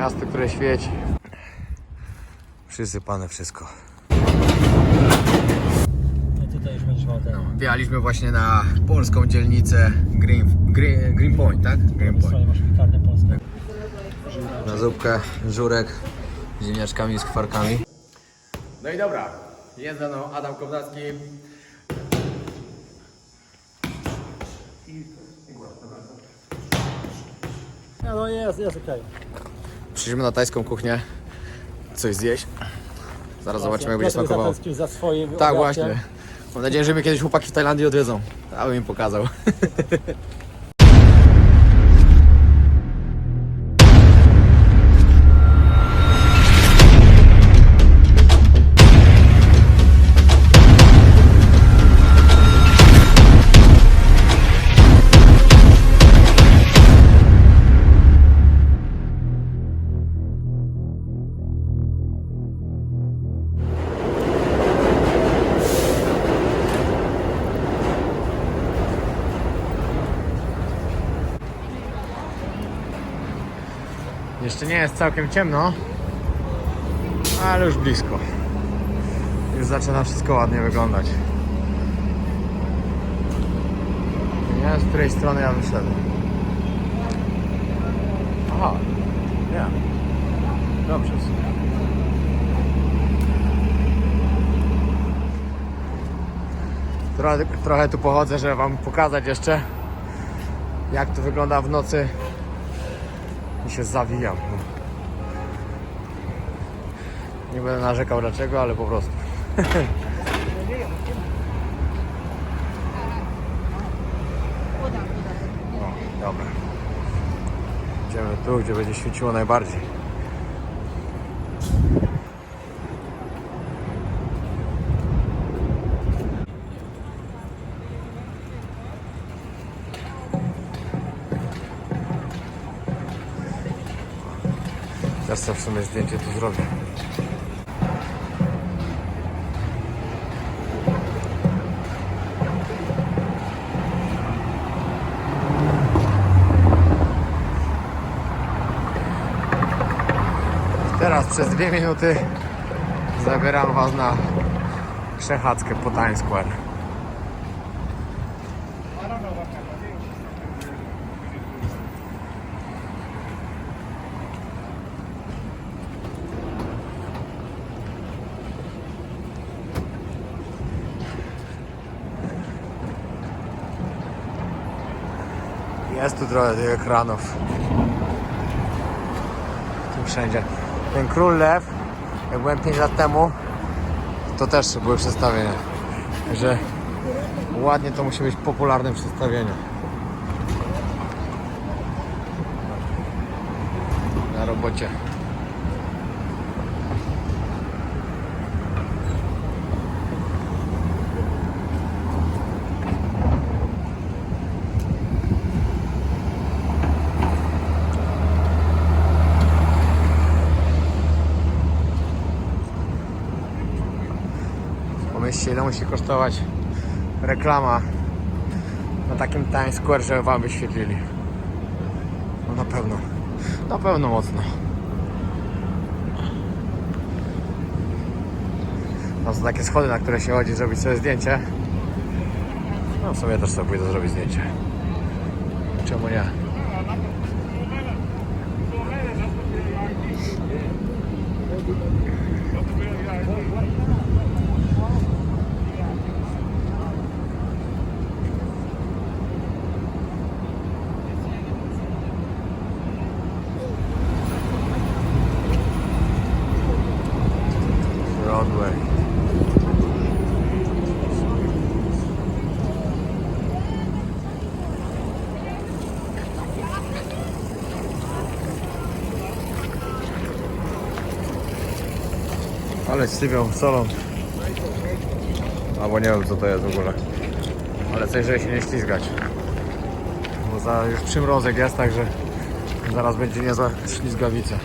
Miasto, które świeci. Przysypane wszystko. No tutaj już będziesz miał ten. Wjechaliśmy właśnie na polską dzielnicę Green, Green, Green Point, tak? Na zupkę żurek z ziemniaczkami i skwarkami. No i dobra, jest ze mną Adam Kownacki. No, no jest, jest okej. Przyszliśmy na tajską kuchnię, coś zjeść. Zaraz zobaczymy, jak będzie smakowało. za Tak, właśnie. Mam nadzieję, że mnie kiedyś chłopaki w Tajlandii odwiedzą. Aby im pokazał. Jeszcze nie jest całkiem ciemno, ale już blisko. Już zaczyna wszystko ładnie wyglądać. Nie wiem, z której strony ja wyszedłem. Aha, nie. Dobrze. Trochę, trochę tu pochodzę, żeby wam pokazać jeszcze jak to wygląda w nocy i się zawijam. Nie będę narzekał dlaczego, ale po prostu. dobra. Idziemy tu, gdzie będzie świeciło najbardziej. Sobie w sumie zdjęcie tu zrobię. Teraz przez dwie minuty zabieram Was na przechadzkę po Times Square. Jest tu trochę tych ekranów. Tu wszędzie. Ten Król Lew, jak byłem 5 lat temu, to też były przedstawienia. Że ładnie to musi być popularne przedstawienie. Na robocie. Pomyślcie ile musi kosztować reklama na takim Times Square, żeby wam wyświetlili. No na pewno. Na pewno mocno. Tam są takie schody, na które się chodzi zrobić sobie zdjęcie. No w sumie też sobie pójdę zrobić zdjęcie. Czemu nie? Ale sypią solą. Albo nie wiem co to jest w ogóle. Ale coś, żeby się nie ślizgać. Bo za już przymrozek jest, także zaraz będzie niezła ślizgawica.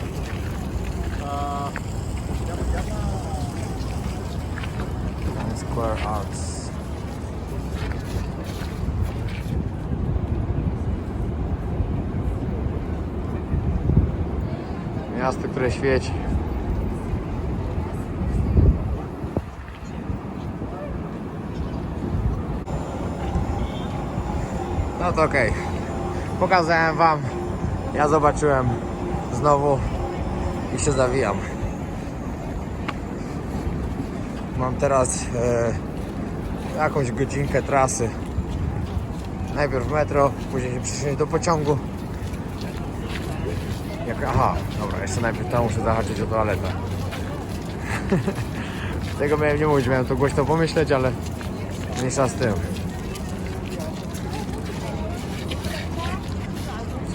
Square Arts. miasto, które świeci. To okej. Pokazałem wam. Ja zobaczyłem znowu i się zawijam. Mam teraz e, jakąś godzinkę trasy. Najpierw metro, później się do pociągu. Jak, aha, dobra, jeszcze najpierw tam muszę zahaczyć o toaletę. Tego miałem nie mówić, miałem to głośno pomyśleć, ale mniejsza z tym.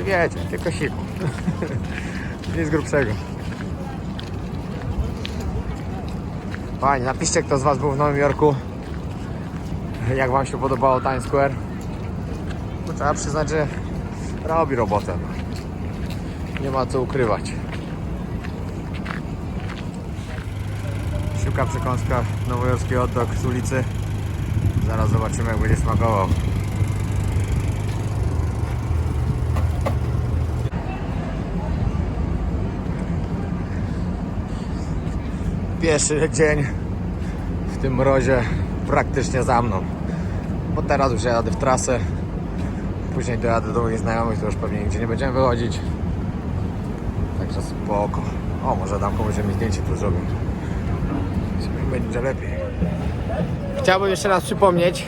Czy wiecie, tylko siku. Nic grubszego. Fajnie, napiszcie kto z Was był w Nowym Jorku. Jak Wam się podobało Times Square. No, trzeba przyznać, że robi robotę. no. Nie ma co ukrywać. Siuka przekąska, nowojorski hot z ulicy. Zaraz zobaczymy jak będzie smakował. Pierwszy dzień w tym mrozie praktycznie za mną. Bo teraz już jadę w trasę. Później dojadę do moich znajomych, to już pewnie nigdzie nie będziemy wychodzić. Także spoko. O, może dam komuś, mi zdjęcie tu zrobił. Będzie lepiej. Chciałbym jeszcze raz przypomnieć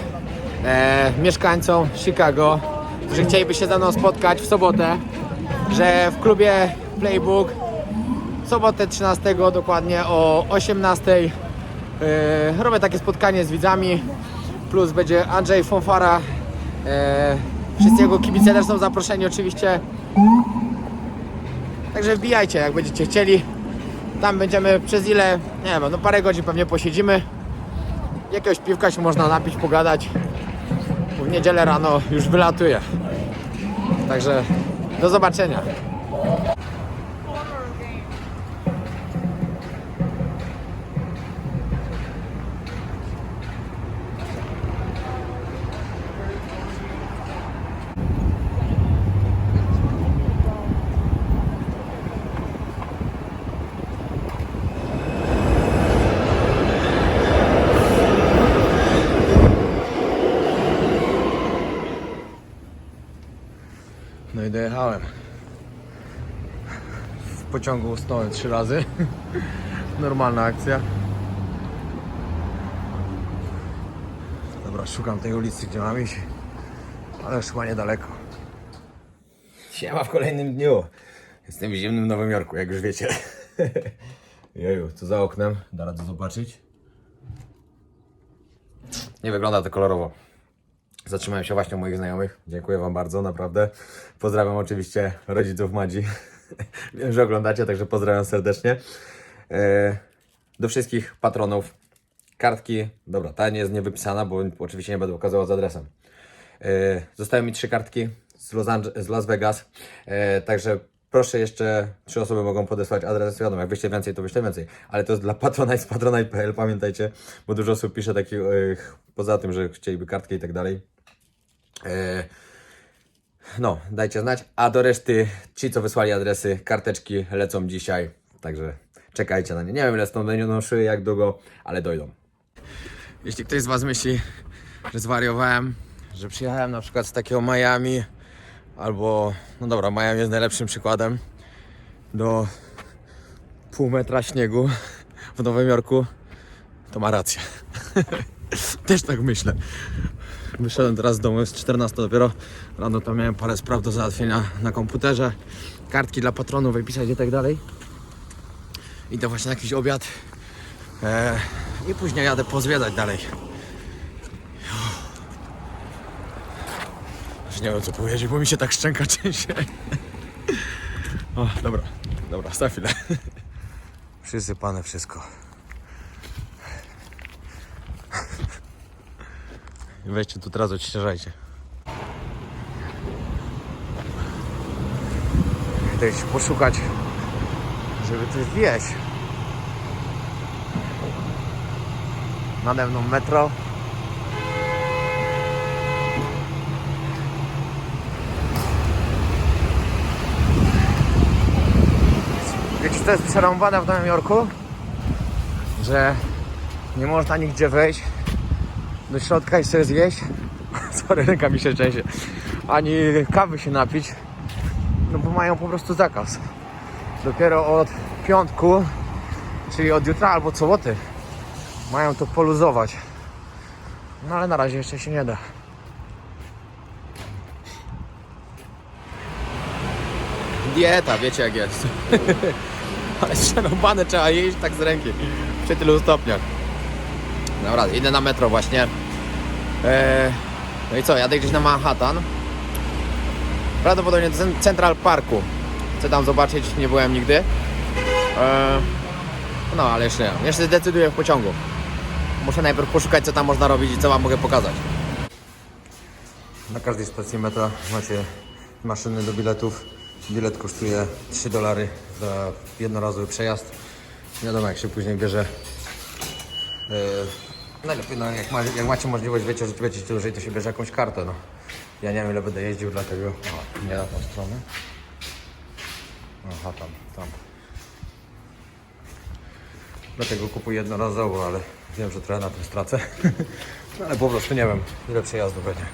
e, mieszkańcom Chicago, którzy chcieliby się ze mną spotkać w sobotę, że w klubie Playbook sobotę 13 dokładnie o 18 yy, robię takie spotkanie z widzami plus będzie Andrzej Fonfara. Yy, wszyscy jego kibice też są zaproszeni oczywiście. Także wbijajcie jak będziecie chcieli. Tam będziemy przez ile, nie wiem, no parę godzin pewnie posiedzimy. Jakiegoś piwka się można napić, pogadać. W niedzielę rano już wylatuję także do zobaczenia dojechałem. W pociągu usnąłem trzy razy. Normalna akcja. Dobra, szukam tej ulicy, gdzie mam iść. Ale już chyba niedaleko. Siema w kolejnym dniu. Jestem w zimnym Nowym Jorku, jak już wiecie. Jeju, co za oknem? Da radę zobaczyć. Nie wygląda to kolorowo. Zatrzymałem się właśnie u moich znajomych. Dziękuję Wam bardzo, naprawdę. Pozdrawiam oczywiście rodziców Madzi. Wiem, że oglądacie, także pozdrawiam serdecznie. E, Do wszystkich patronów. Kartki, dobra, ta nie jest niewypisana, bo oczywiście nie będę pokazywał z adresem. E, Zostały mi trzy kartki z Los, z Las Vegas, e, także proszę jeszcze, trzy osoby mogą podesłać adres, wiadomo, jak wyślę więcej, to wyślę więcej, ale to jest dla Patronite patronite.pl, pamiętajcie, bo dużo osób pisze takich, poza tym, że chcieliby kartkę i tak dalej. E, No, dajcie znać. A do reszty, ci co wysłali adresy, karteczki lecą dzisiaj. Także czekajcie na nie. Nie wiem ile stąd będą szły, jak długo, ale dojdą. Jeśli ktoś z Was myśli, że zwariowałem, że przyjechałem na przykład z takiego Miami, albo, no dobra, Miami jest najlepszym przykładem, do pół metra śniegu w Nowym Jorku, to ma rację. Też tak myślę. Wyszedłem teraz z domu, jest 14 dopiero. Rano tam miałem parę spraw do załatwienia na komputerze. Kartki dla patronów wypisać i tak dalej. Idę właśnie na jakiś obiad. E, I później jadę pozwiedzać dalej. Już nie wiem co powiedzieć, bo mi się tak szczęka trzęsie. O, dobra, dobra, za chwilę. Przysypane wszystko. Weźcie tu teraz odśnieżajcie. Idę się poszukać, żeby coś wieść. Nade mną metro. Wiecie jest przerąbane w Nowym Jorku, że nie można nigdzie wejść do środka i sobie zjeść. Sorry, ręka mi się trzęsie. Ani kawy się napić, no bo mają po prostu zakaz. Dopiero od piątku, czyli od jutra albo od soboty, mają to poluzować. No ale na razie jeszcze się nie da. Dieta, wiecie jak jest. Ale przerąbane trzeba jeść tak z ręki. Przy tylu stopniach. Dobra, idę na metro właśnie. Eee, no i co, jadę gdzieś na Manhattan. Prawdopodobnie do Cen- Central Parku. Chcę tam zobaczyć, nie byłem nigdy. Eee, no ale jeszcze nie. Jeszcze zdecyduję w pociągu. Muszę najpierw poszukać co tam można robić i co wam mogę pokazać. Na każdej stacji metra macie maszyny do biletów. Bilet kosztuje 3 dolary za jednorazowy przejazd. Nie wiadomo jak się później bierze. Najlepiej, no, jak, ma, jak macie możliwość, wiecie, że będziecie dłużej, to się bierze jakąś kartę. No. Ja nie wiem ile będę jeździł, dlatego... O, nie na tą stronę. Aha, tam, tam. Dlatego kupuję jednorazowo, ale wiem, że trochę na tym stracę. No, ale po prostu nie wiem, ile przejazdu będzie.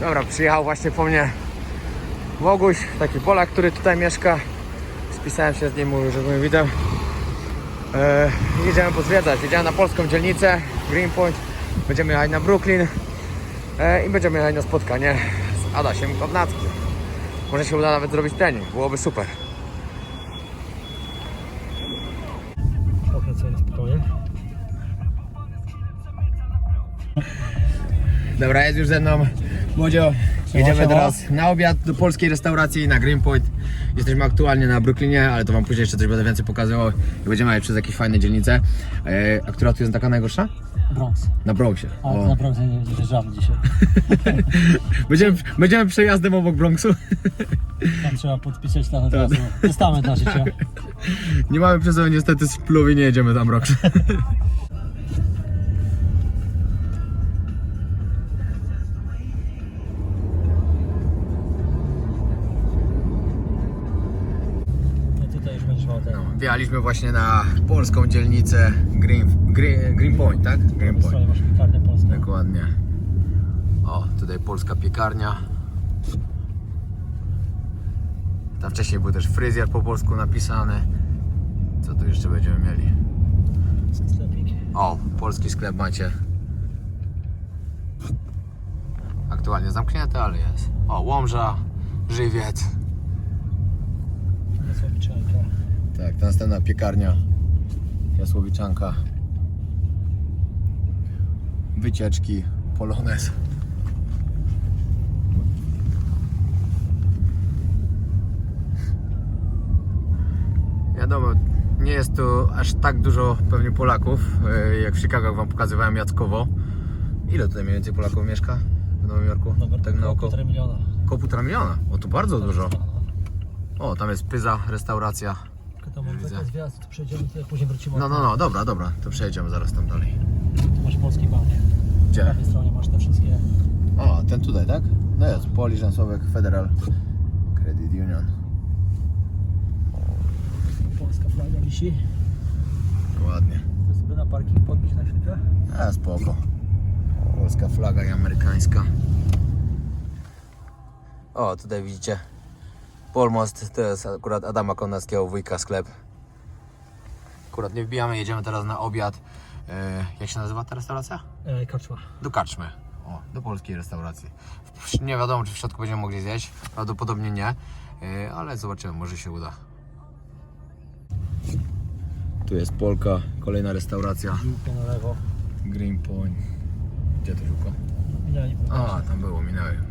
Dobra, przyjechał właśnie po mnie Boguś, taki Polak, który tutaj mieszka. Spisałem się z nim, mówił, że mnie widział. E, jedziemy pozwiedzać. Jedziemy na polską dzielnicę Greenpoint. Będziemy jechać na Brooklyn. E, I będziemy jechać na spotkanie z Adasiem Kownackim. Może się uda nawet zrobić trening. Byłoby super. Dobra, jest już ze mną Młodzio. Jedziemy teraz na obiad do polskiej restauracji na Greenpoint. Jesteśmy aktualnie na Brooklynie, ale to wam później jeszcze coś będę więcej pokazywał. I będziemy jechać przez jakieś fajne dzielnice. E, a która tu jest taka najgorsza? Bronx. Na Bronxie. Ale O. na Bronx nie wjeżdżamy dzisiaj. Będziemy, będziemy przejazdem obok Bronxu. Tam trzeba podpisać tam od razu testament na życie. Nie mamy przez to niestety spluwy, nie jedziemy tam rok. Wjechaliśmy właśnie na polską dzielnicę Green, Green, Greenpoint, tak? Greenpoint. Dokładnie. O, tutaj polska piekarnia. Tam wcześniej był też fryzjer po polsku napisany. Co tu jeszcze będziemy mieli? Sklepik. O, polski sklep macie. Aktualnie zamknięty, ale jest. O, Łomża, Żywiec. Słowiczanka. Tak, ta następna piekarnia. Jasłowiczanka. Wycieczki, Polones. Wiadomo, nie jest tu aż tak dużo pewnie Polaków, e, jak w Chicago, jak wam pokazywałem Jackowo. Ile tutaj mniej więcej Polaków mieszka w Nowym Jorku? Dobra, tak na oko. półtora miliona. Około półtora miliona. O, tu bardzo dużo. No, O, tam jest Pyza, restauracja. Tylko tam mam Widzę. zakaz wjazdu, to przejdziemy tutaj, później wrócimy. No, no, no, dobra, dobra, to przejedziemy zaraz tam dalej. Tu masz polski bank. Po Gdzie? prawej stronie masz te wszystkie. O, ten tutaj, tak? No jest, Polish and Słowak Federal Credit Union. Polska flaga wisi. Ładnie. To sobie na parking podbić na chwilkę. A, spoko. Polska flaga i amerykańska. O, tutaj widzicie. Polmost to jest akurat Adama Konackiego wujka sklep. Akurat nie wbijamy, jedziemy teraz na obiad. E, jak się nazywa ta restauracja? E, kaczma. Do karczmy. O, do polskiej restauracji. Nie wiadomo, czy w środku będziemy mogli zjeść. Prawdopodobnie nie, yy, ale zobaczymy, może się uda. Tu jest Polka, kolejna restauracja. Piłkę na lewo. Green Point. Gdzie to żółko? Minęli A, tam było, minęły.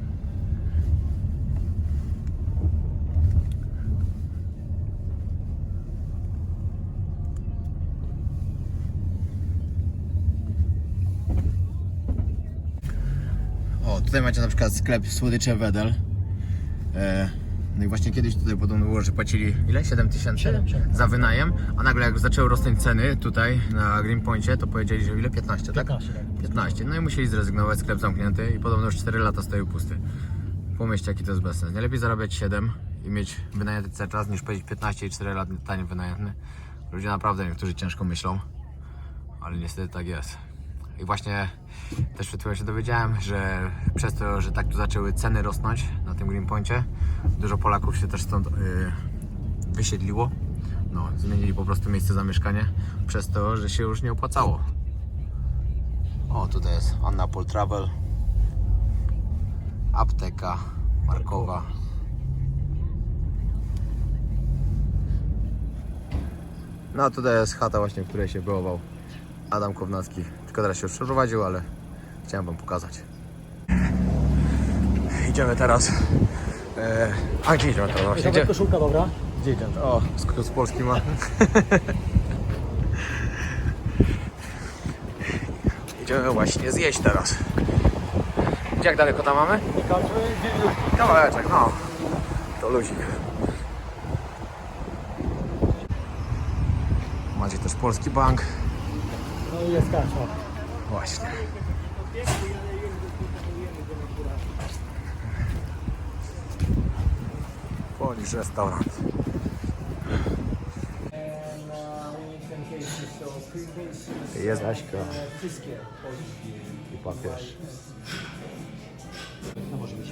Tutaj macie na przykład sklep Słodycze Wedel. E, no i właśnie kiedyś tutaj podobno było, że płacili ile? 7 tysięcy Siedem, siedem. za wynajem, a nagle jak zaczęły rosnąć ceny tutaj na Greenpointie, to powiedzieli, że ile? 15, tak? 15, tak. 15. No i musieli zrezygnować, sklep zamknięty i podobno już 4 lata stoił pusty. Pomyślcie, jaki to jest bezsens. Najlepiej zarabiać 7 i mieć wynajęty cały czas, niż powiedzieć 15 i 4 lata tanie wynajętny. Ludzie naprawdę niektórzy ciężko myślą, ale niestety tak jest. I właśnie też przed chwilą się dowiedziałem, że przez to, że tak tu zaczęły ceny rosnąć na tym Greenpointie, dużo Polaków się też stąd yy, wysiedliło. No, zmienili po prostu miejsce zamieszkania przez to, że się już nie opłacało. O, tutaj jest Anna Travel. Apteka markowa. No tutaj jest chata właśnie, w której się wychował Adam Kownacki. Tylko teraz się już przeprowadził, ale chciałem wam pokazać. Idziemy teraz. E, a gdzie idziemy teraz właśnie? Gdzie, koszulka, dobra? gdzie idziemy? O, z, z Polski ma. Idziemy właśnie zjeść teraz. Gdzie jak daleko tam mamy? Kawałeczek, no. To luzik. Macie też Polski Bank. No i jest karczma. Właśnie. Polish restaurant. Jest Aśka Wszystkie. i papież. No może być.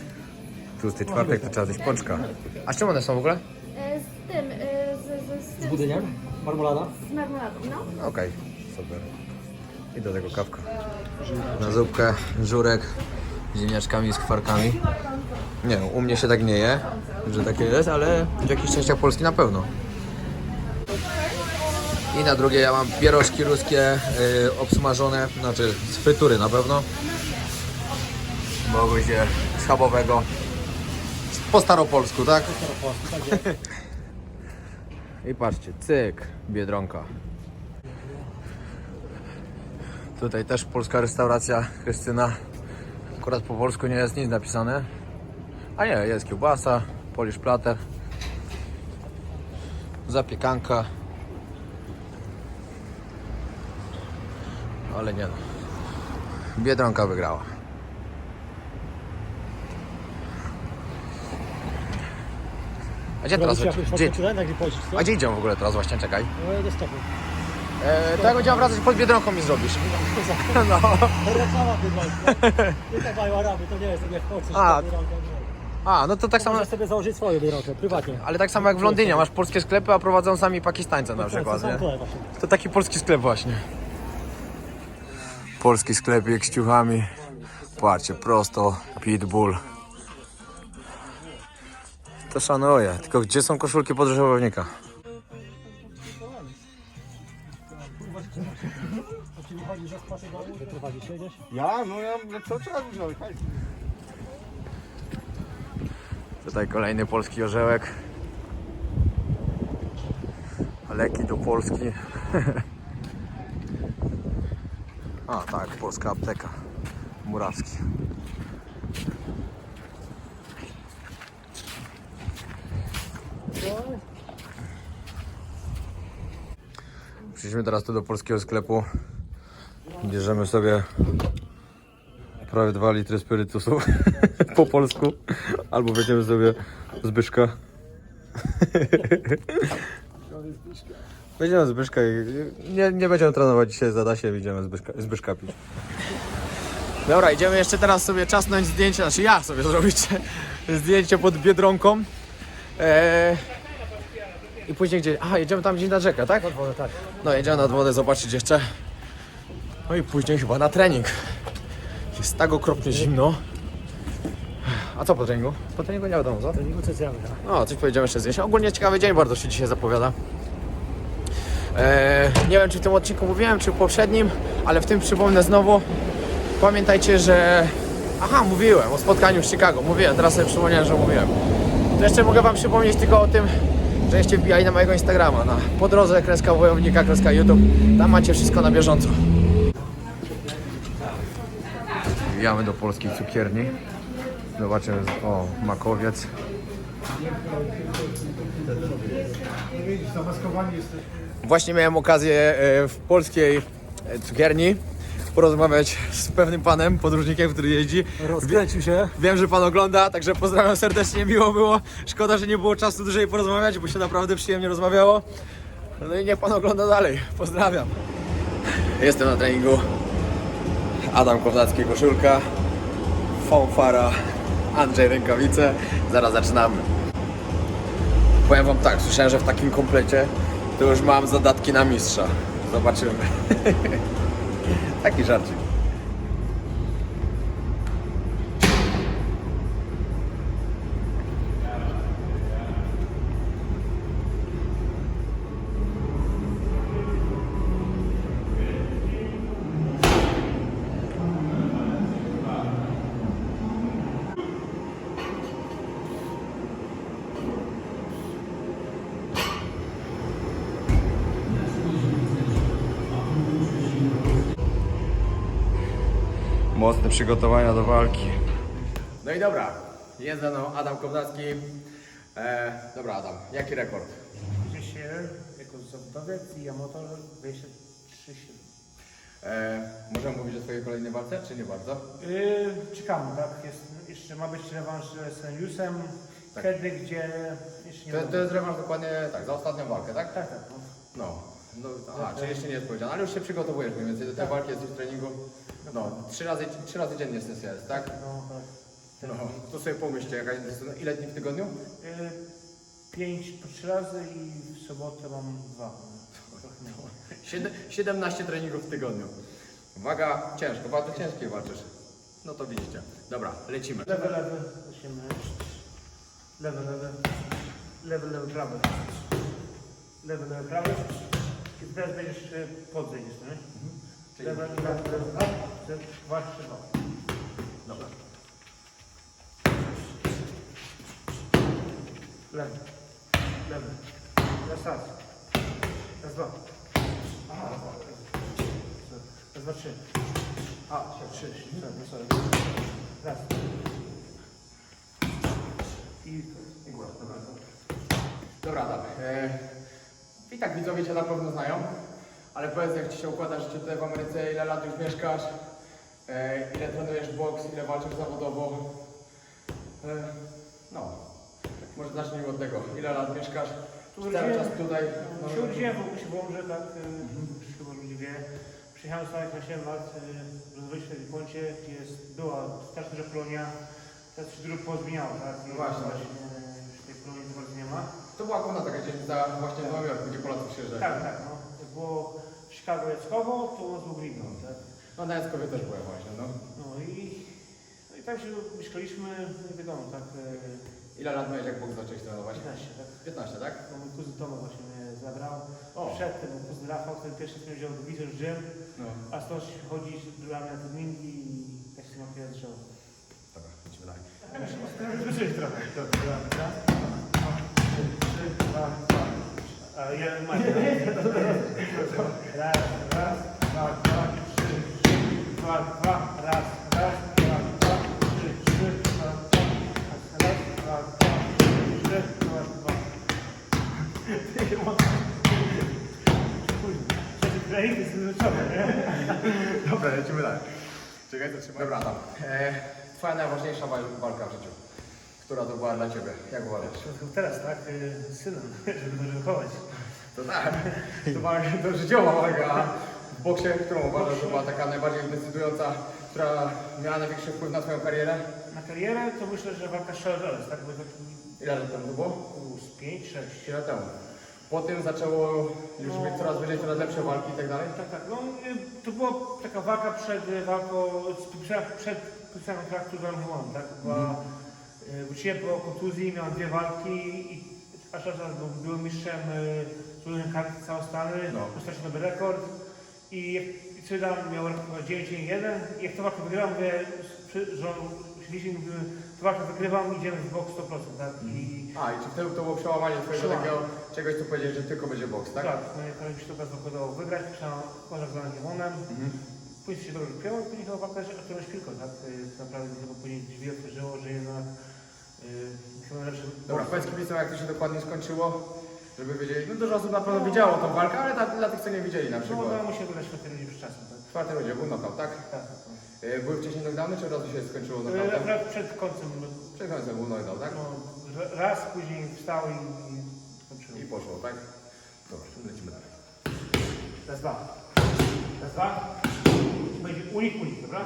Tłusty czwartek to trzeba zjeść pączka. A z czym one są w ogóle? E, Z tym, e, z, z, z, Z budyniem? Marmolada? z marmoladą, no. Okej, super. I do tego kawka. Na zupkę, żurek z ziemniaczkami, z kwarkami. Nie no, u mnie się tak nie je, że takie jest, ale w jakichś częściach Polski na pewno. I na drugie ja mam pierożki ruskie y, obsmażone, znaczy z frytury na pewno. Bo się schabowego. Po staropolsku, tak? I patrzcie, cyk, Biedronka. Tutaj też polska restauracja Krystyna. Akurat po polsku nie jest nic napisane. A nie, jest kiełbasa, polish plater, zapiekanka. Ale nie no. Biedronka wygrała. A gdzie teraz? Gdzie, a gdzie idziemy w ogóle teraz właśnie? Czekaj. No do sklepu. E, to jak będziemy wracać pod Biedronką mi zrobisz. No. Reklama Biedronka. Nie tak mają Araby, to nie jest tak jak w Polsce. A. Biedronka. A, no to tak samo. Możesz sobie założyć swoją Biedronkę, prywatnie. Ale tak samo jak w Londynie, masz polskie sklepy, a prowadzą sami Pakistańcy na przykład, To są nie? tutaj właśnie. To taki polski sklep właśnie. Polski sklepik z ciuchami. Patrzcie, prosto Pitbull. To szanuję, tylko gdzie są koszulki podróżownika? Się gdzieś? Ja, no ja co trzeba? Hej. Tutaj kolejny polski orzełek. Leki do Polski. A tak, polska apteka. Murawski. Przyszliśmy teraz tu do polskiego sklepu. Bierzemy sobie prawie 2 litry spirytusu po polsku. Albo weźmiemy sobie Zbyszka. Weźmiemy Zbyszka i nie, nie będziemy trenować dzisiaj za Dasiem, idziemy Zbyszka, Zbyszka pić. Dobra, idziemy jeszcze teraz sobie czasnąć zdjęcie, znaczy ja sobie zrobić zdjęcie pod Biedronką. Eee, I później gdzie? Aha, jedziemy tam gdzieś na rzekę, tak? Pod wodę, tak. No, jedziemy nad wodę zobaczyć jeszcze. No i później chyba na trening. Jest tak okropnie zimno. A co po treningu? Po treningu nie wiadomo, co? Nie co zjemy teraz. No, coś powiedziałem jeszcze zjeść. Ogólnie ciekawy dzień bardzo się dzisiaj zapowiada. Eee, nie wiem, czy w tym odcinku mówiłem, czy w poprzednim, ale w tym przypomnę znowu. Pamiętajcie, że... Aha, mówiłem o spotkaniu w Chicago. Mówiłem, teraz sobie przypomniałem, że mówiłem. To jeszcze mogę Wam przypomnieć tylko o tym, że jeszcze wbijali na mojego Instagrama, na po drodze kreska wojownika, kreska YouTube. Tam macie wszystko na bieżąco. Wbijamy do polskiej cukierni. Zobaczymy, o, makowiec. Właśnie miałem okazję e, w polskiej e, cukierni porozmawiać z pewnym panem, podróżnikiem, który jeździ. Rozkręcił się. Wiem, że pan ogląda, także pozdrawiam serdecznie, miło było. Szkoda, że nie było czasu dłużej porozmawiać, bo się naprawdę przyjemnie rozmawiało. No i niech pan ogląda dalej. Pozdrawiam. Jestem na treningu. Adam Kownacki, koszulka. Fanfara. Andrzej Rękawice. Zaraz zaczynamy. Powiem wam tak, słyszałem, że w takim komplecie to już mam zadatki na mistrza. Zobaczymy. Taki żarcik. Mocne przygotowania do walki. No i dobra, jest ze mną Adam Kownacki. E, dobra Adam, jaki rekord? 31 jako zawodowiec i amator 23 E, możemy mówić o twojej kolejnej walce, czy nie bardzo? yy, Czekamy, tak? Jest, jeszcze ma być rewanż z Seniusem, Tak. wtedy, gdzie jeszcze nie To, to jest rewanż dokładnie tak, za ostatnią walkę, tak? Tak, tak. No. No. No aha, czyli jeszcze nie jest powiedziane, ale już się przygotowujesz mniej więcej do tej walki, jesteś w treningu. No, trzy razy, trzy razy dziennie sesja jest, tak? No, tak. No, to sobie pomyślcie, jaka jest, ile dni w tygodniu? Yy, pięć po trzy razy i w sobotę mam dwa. Siedem- 17 treningów w tygodniu. Waga ciężko, bardzo ciężkie walczysz. No to widzicie. Dobra, lecimy. Lewy, lewy, 18. Lewy, lewy. Lewy, lewy, prawy. Lewy, lewy, prawy. Teraz będziesz y, podzejdziesz, no nie? Czyli- Lewy, lewy, lewy, lewy. Dwa, trzy, dwa. Dobra. Lewy. Lewy. Raz, raz. Raz, dwa. Raz, dwa. Raz, dwa, trzy. A, trzy. Sorry, sorry. Raz. I... I góra, dobra. Dobra, Adam. E, I tak widzowie Cię na pewno znają, ale powiedz jak Ci się układa życie tutaj w Ameryce, ile lat już mieszkasz, e, ile trenujesz boks, ile walczysz zawodowo. E, no, może zacznijmy od tego. Ile lat mieszkasz? Cały czas tutaj. No, Się urodziłem w Wąże, tak, y, chyba ludzi wie. Przyjechałem z Stanach na 7 lat, y, rozwoić w Poncie, gdzie jest, była straszna Polonia, teraz się dużo pozmieniało, tak? No właśnie. Już tej Polonii bardzo nie ma. To była komuna taka dzielnica właśnie w Nowym Jorku, gdzie Polacy przyjeżdżają. Tak, tak, no. Było w Chicago Jackowo, to u nas był Greentown, tak? No na Jackowie też byłem właśnie, no. No i, no i tak się mieszkaliśmy, no wiadomo, tak, y, Ile lat miałeś jak boks zacząłeś trenować? 15, tak? 15, tak? No, mój kuzyn Tomek właśnie mnie zabrał. O. Przedtem był kuzyn Rafał, który pierwszy co wziął wizor Gym, No. a stąd chodzi mnie na treningi i tak się ma pierwszy zaczął. Dobra, idźmy dalej. Zwycięż trochę. Dwa, dwa. A ja mam. Raz, raz, dwa, dwa, trzy, trzy, dwa, dwa, raz, raz, dwa, dwa, trzy, trzy, dwa, dwa, raz, dwa, dwa, trzy, trzy, dwa, dwa. Trzeci trening jest zmęczony, nie? Dobra, lecimy dalej. Czekaj, to trzymaj. Dobra, Adam. E, twoja najważniejsza wal- walka w życiu. Która to była dla Ciebie? Jak uważasz? Teraz, tak, y, synem, żeby go wychować. To tak, to, walka, to życiowa walka. a W boksie, którą uważasz, że była taka najbardziej decydująca, która miała największy wpływ na Twoją karierę? Na karierę to myślę, że walka z Charles, tak? Bo taki Ile lat temu to było? z 5, 6. 3 lat temu. Po tym zaczęło już być coraz wyżej, coraz lepsze walki i tak dalej? Tak, tak. No, y, to była taka walka przed y, walką, przed, podpisaniem kontraktu z Armageddonem, tak? Była, y, Wróciłem po kontuzji, miałem dwie walki i aż raz był, byłem mistrzem trudnych kart całe Stany, No. no. postaci nowy rekord i Cydan miał rekord 9-1 i jak tę walkę wygrałem, mówię, że mówię, tę walkę wygrywam, idziemy w boks 100%, tak? I A, i czy wtedy to było przełamanie Twojego Przełamanie. takiego czegoś, co powiedziałeś, że tylko będzie boks, tak? tak, no i to mi się to bardzo podobało wygrać, myślałem, kontakt z Armageddonem, Mhm. później się dobrze pięło i później chyba walka, że którąś piłką, tak? Y, Naprawdę chyba później drzwi otworzyło, że jednak Dobra, boks. powiedz kibicom, jak to się dokładnie skończyło, żeby wiedzieli. No dużo osób na pewno widziało tą walkę, ale dla, dla tych, co nie widzieli na No, przykład. udało mu się wydać na tyle przed czasem, tak? W czwartej rundzie był knockout, tak? Tak. E, Były wcześniej knockdowny, czy od razu się skończyło tak. Y, knockoutem? Akurat przed końcem Przed końcem był knockdown, tak? no, raz, później wstał i, i skończyło. I poszło, tak? Dobra, lecimy dalej. Raz, dwa. Raz, dwa. Będzie unik, unik, dobra?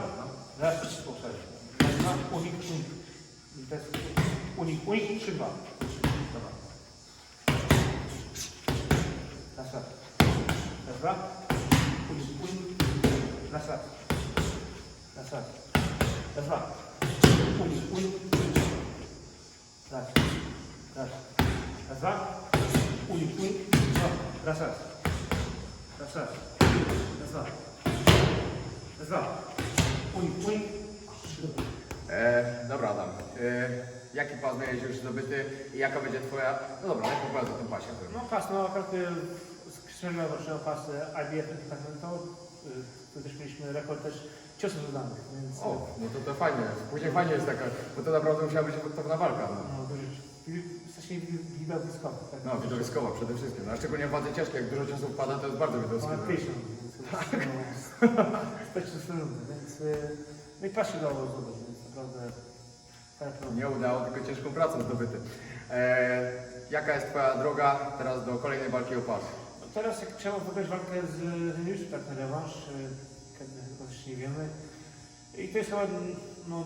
Raz, trzy, powtarzam. Raz, dwa, unik, unik. Teraz unik, unik, trzy, dwa. Dobra. Raz, raz. Raz, dwa. Unik, unik. Raz, raz. Raz, raz. Raz, dwa. Unik, unik. Raz. Raz. Raz, dwa. Unik, unik. Dwa. Raz, raz. Raz, raz. Raz, dwa. Raz, dwa. Unik, unik. E, dobra, Adam. E, jaki pas miałeś już zdobyty i jaka będzie twoja... No dobra, jak opowiadać o tym pasie. No pas, no akurat y, skrzydłem rocznego pas y, IBF Departamentu. y, Tu też mieliśmy rekord też ciosów dodanych, więc... y, O, no to to fajnie. Później fajnie jest taka, bo to naprawdę musiała być pewna walka. No. No, dużo, strasznie widowiskowo. Tak? No, widowiskowa przede wszystkim. No, a szczególnie w wadze ciężkiej, jak dużo czasu wpada, to jest bardzo widowiskowe. Ponad 50, więc... Y, No i pas się dało zdobyć, sprawa. Nie udało, tylko ciężką pracą zdobyty. E, jaka jest twoja droga teraz do kolejnej walki o pas? No teraz jak trzeba wygrać walkę z Reniuszem, tak na rewanż, y, kiedy chyba nie wiemy. I to jest chyba no,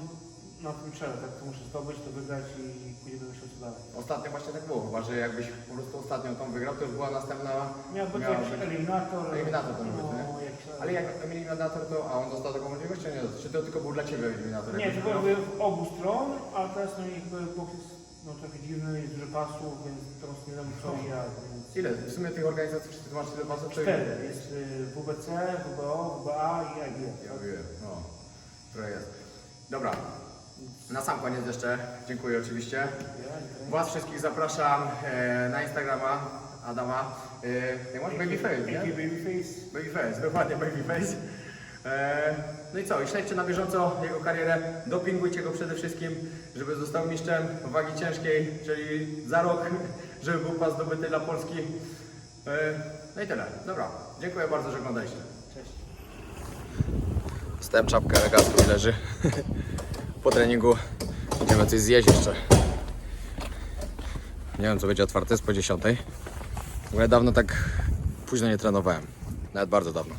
na tym czele, tak to muszę zdobyć, to wygrać i będę myślał co dalej. Ostatnio właśnie tak było, chyba, że jakbyś po prostu ostatnią tą wygrał, to już była następna... Miał być jakiś eliminator. Eliminator to być, no, nie? jak Ale jak eliminator to... A on dostał taką możliwość, czy nie? Czy to tylko był dla Ciebie eliminator? Nie, to były w obu stron, ale teraz no jakby boks jest no, trochę dziwny, jest dużo pasów, więc teraz nie wiem co i jak, więc... Ile? W sumie tych organizacji, czy ty masz tyle pasów? czy- Cztery. Jest y, WBC, WBO, WBA i IBF. Ja wiem, no. Trochę jest. Dobra. Na sam koniec jeszcze dziękuję oczywiście. Was wszystkich zapraszam e, na Instagrama Adama. E, jak masz Babyface, nie? Jaki babyface? Babyface, dokładnie Babyface. E, no i co, i śledźcie na bieżąco jego karierę, dopingujcie go przede wszystkim, żeby został mistrzem wagi ciężkiej, czyli za rok, żeby był pas zdobyty dla Polski. E, no i tyle. Dobra, dziękuję bardzo, że oglądaliście. Cześć. Stałem czapkę elegancko leży. Po treningu idziemy coś zjeść jeszcze. Nie wiem co będzie otwarte, jest po 10. Bo ja dawno tak późno nie trenowałem. Nawet bardzo dawno.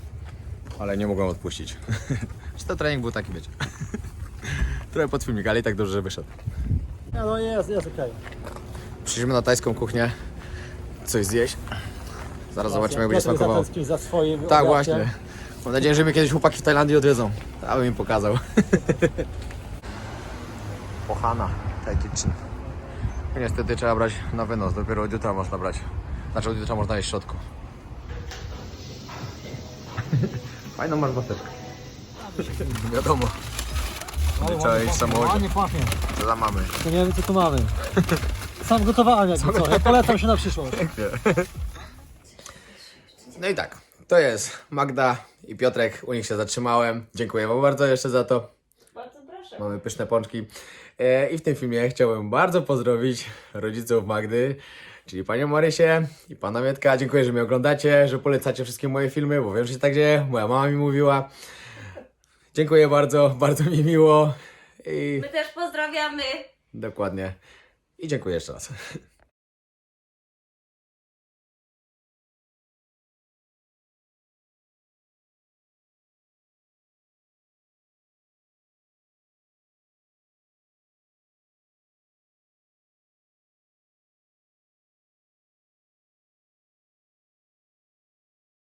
Ale nie mogłem odpuścić. Czy to trening był taki, wiecie. Trochę pod filmik, ale i tak dobrze, że wyszedł. No, no jest, jest okej. Przyjdziemy na tajską kuchnię. Coś zjeść. Zaraz zobaczymy jak będzie Piotrek smakowało. Zatęsknił za swoim Tak, obiadkiem. właśnie. Mam nadzieję, że mnie kiedyś chłopaki w Tajlandii odwiedzą. Abym im pokazał. Pohana, Thai Kitchen. No Niestety trzeba brać na wynos, dopiero od jutra można brać. Znaczy od jutra można jeść w środku. Fajną masz bateczkę. Wiadomo, trzeba iść w samochodzie. Pachnie. co za mamy. To nie wiem co tu mamy. Sam gotowałem jakby co. Ja polecam się na przyszłość. No i tak, to jest Magda i Piotrek, u nich się zatrzymałem. Dziękuję wam bardzo jeszcze za to. Mamy pyszne pączki. E, I w tym filmie chciałbym bardzo pozdrowić rodziców Magdy, czyli panią Marysię i pana Mietka. Dziękuję, że mnie oglądacie, że polecacie wszystkie moje filmy, bo wiem, że się tak dzieje. Moja mama mi mówiła. Dziękuję bardzo, bardzo mi miło. I My też pozdrawiamy. dokładnie. I dziękuję jeszcze raz.